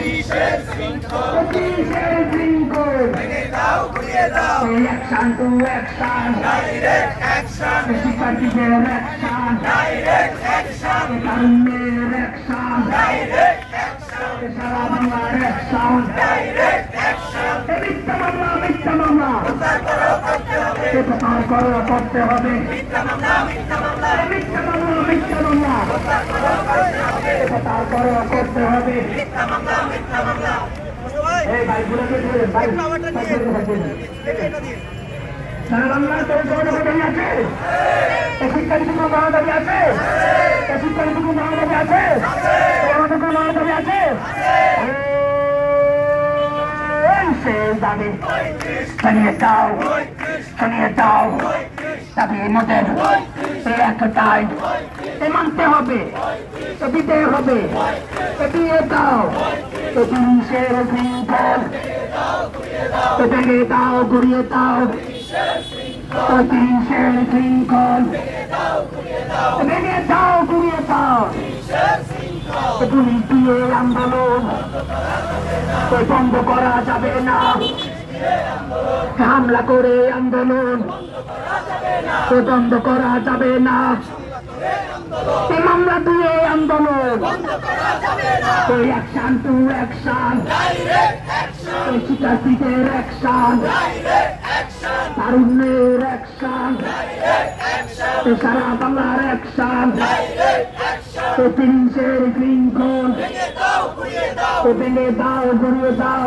পুলিশের শৃঙ্খল পুলিশের শৃঙ্খল ভেঙে দাও ঘুরিয়ে দাও অ্যাকশন টু করতে হবে মিথ্যা মামলা মিথ্যা মামলা মিথ্যা মামলা মিথ্যা মামলা করতে হবে করো করতে হবে দাবি। শুনিয়ে দাও। শুনিয়ে দাও। দাবি মোদের একটাই। এ মানতে হবে, এ দিতে হবে, এ দিয়ে দাও। এ জিনিসের শৃঙ্খল, এ ভেঙে দাও ঘুরিয়ে দাও। জিনিসের শৃঙ্খল ভেঙে দাও ঘুরিয়ে দাও। এ দিয়ে আন্দোলন বন্ধ করা যাবে না। হামলা করে আন্দোলন বন্ধ করা যাবে না। এ মামলা দিয়ে আন্দোলন। ওই টু অ্যাকশন শিক্ষার্থীদের অ্যাকশন তারুণ্যের অ্যাকশন সারা বাংলার অ্যাকশন পুলিশের শৃঙ্খল। এ ভেঙে দাও ঘুরিয়ে দাও।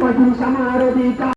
পঁয়ত্রিশ অধিকার অধিকার।